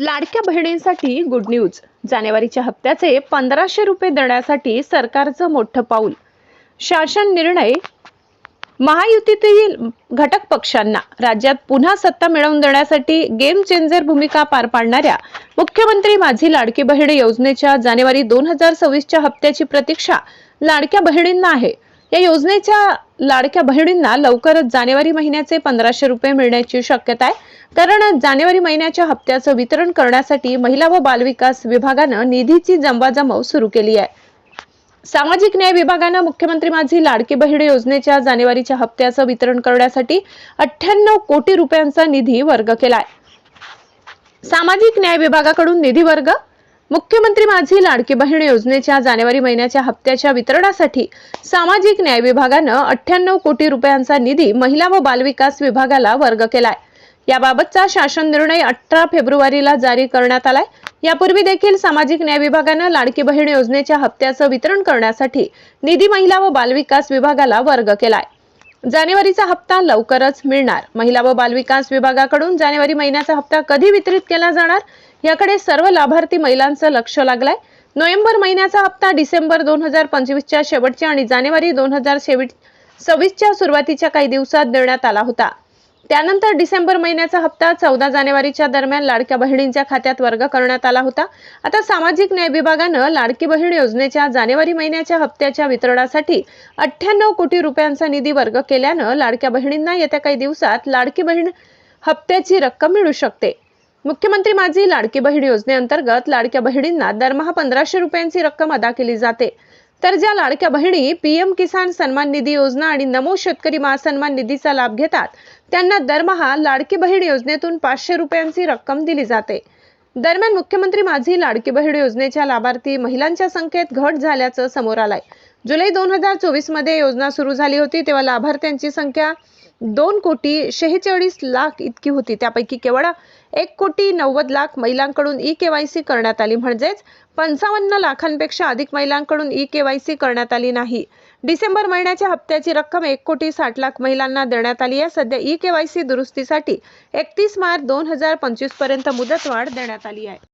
लाडक्या बहिणींसाठी good news जानेवारीच्या हप्त्याचे पंधराशे रुपये देण्यासाठी सरकारचं मोठं पाऊल. शासन निर्णय महायुतीतील घटक पक्षांना राज्यात पुन्हा सत्ता मिळवून देण्यासाठी गेम चेंजर भूमिका पार पाडणाऱ्या मुख्यमंत्री माझी लाडकी बहीण योजनेच्या जानेवारी दोन हजार सव्वीसच्या हप्त्याची प्रतीक्षा लाडक्या बहिणींना आहे. या योजनेच्या लाडक्या बहिणींना लवकरच जानेवारी महिन्याचे पंधराशे रुपये मिळण्याची शक्यता आहे. कारण जानेवारी महिन्याच्या हप्त्याचं वितरण करण्यासाठी महिला व बालविकास विभागानं निधीची जमवाजमव सुरू केली आहे. सामाजिक न्याय विभागानं मुख्यमंत्री माझी लाडकी बहीण योजनेच्या जानेवारीच्या हप्त्याचं वितरण करण्यासाठी अठ्ठ्याण्णव कोटी रुपयांचा निधी वर्ग केलाय सामाजिक न्याय विभागाकडून निधी वर्ग मुख्यमंत्री माझी लाडकी बहीण योजनेच्या जानेवारी महिन्याच्या हप्त्याच्या वितरणासाठी सामाजिक न्याय विभागानं अठ्ठ्याण्णव कोटी रुपयांचा निधी महिला व बालविकास विभागाला वर्ग केलाय. याबाबतचा शासन निर्णय अठरा फेब्रुवारीला जारी करण्यात आलाय. यापूर्वी देखील सामाजिक न्याय विभागानं लाडकी बहीण योजनेच्या हप्त्याचं वितरण करण्यासाठी निधी महिला व बालविकास विभागाला वर्ग केलाय. जानेवारीचा हप्ता लवकरच मिळणार. महिला व बालविकास विभागाकडून जानेवारी महिन्याचा हप्ता कधी वितरित केला जाणार? याकडे सर्व लाभार्थी महिलांचं लक्ष लागलंय. नोव्हेंबर महिन्याचा हप्ता डिसेंबर दोन हजार पंचवीसच्या शेवटच्या आणि जानेवारी दोन हजार सव्वीसच्या सुरुवातीच्या काही दिवसात देण्यात आला होता. त्यानंतर डिसेंबर महिन्याचा हप्ता चौदा जानेवारीच्या दरम्यान लाडक्या बहिणींच्या खात्यात वर्ग करण्यात आला होता. आता सामाजिक न्याय विभागानं लाडकी बहीण योजनेच्या जानेवारी महिन्याच्या हप्त्याच्या वितरणासाठी अठ्ठ्याण्णव कोटी रुपयांचा निधी वर्ग केल्यानं लाडक्या बहिणींना येत्या काही दिवसात लाडकी बहीण हप्त्याची रक्कम मिळू शकते. मुख्यमंत्री माझी लाडकी बहीण योजनेअंतर्गत लाडक्या बहिणींना दरमहा पंधराशे रुपयांची रक्कम अदा केली जाते. तर ज्या लाडक्या बहिणी पीएम किसान सन्मान निधी योजना आणि नमो शेतकरी महासन्मान निधीचा लाभ घेतात त्यांना दरमहा लाडकी बहीण योजनेतून पाचशे रुपयांची रक्कम दिली जाते. दरम्यान मुख्यमंत्री माझी लाडकी बहीण योजनेच्या लाभार्थी महिलांच्या संख्येत घट झाल्याचं समोर आलंय. जुलै दोन हजार चोवीसमध्ये योजना सुरू झाली होती तेव्हा लाभार्थ्यांची संख्या दोन कोटी शेहेचाळीस लाख इतकी होती. त्यापैकी केवळ एक कोटी नव्वद लाख महिलांकडून ई केवायसी करण्यात आली. म्हणजेच पंचावन्न लाखांपेक्षा अधिक महिलांकडून ई केवायसी करण्यात आली नाही. डिसेंबर महिन्याच्या हप्त्याची रक्कम एक कोटी साठ लाख महिलांना देण्यात आली आहे. सध्या ई केवायसी दुरुस्तीसाठी एकतीस मार्च दोन हजार पंचवीसपर्यंत मुदतवाढ देण्यात आली आहे.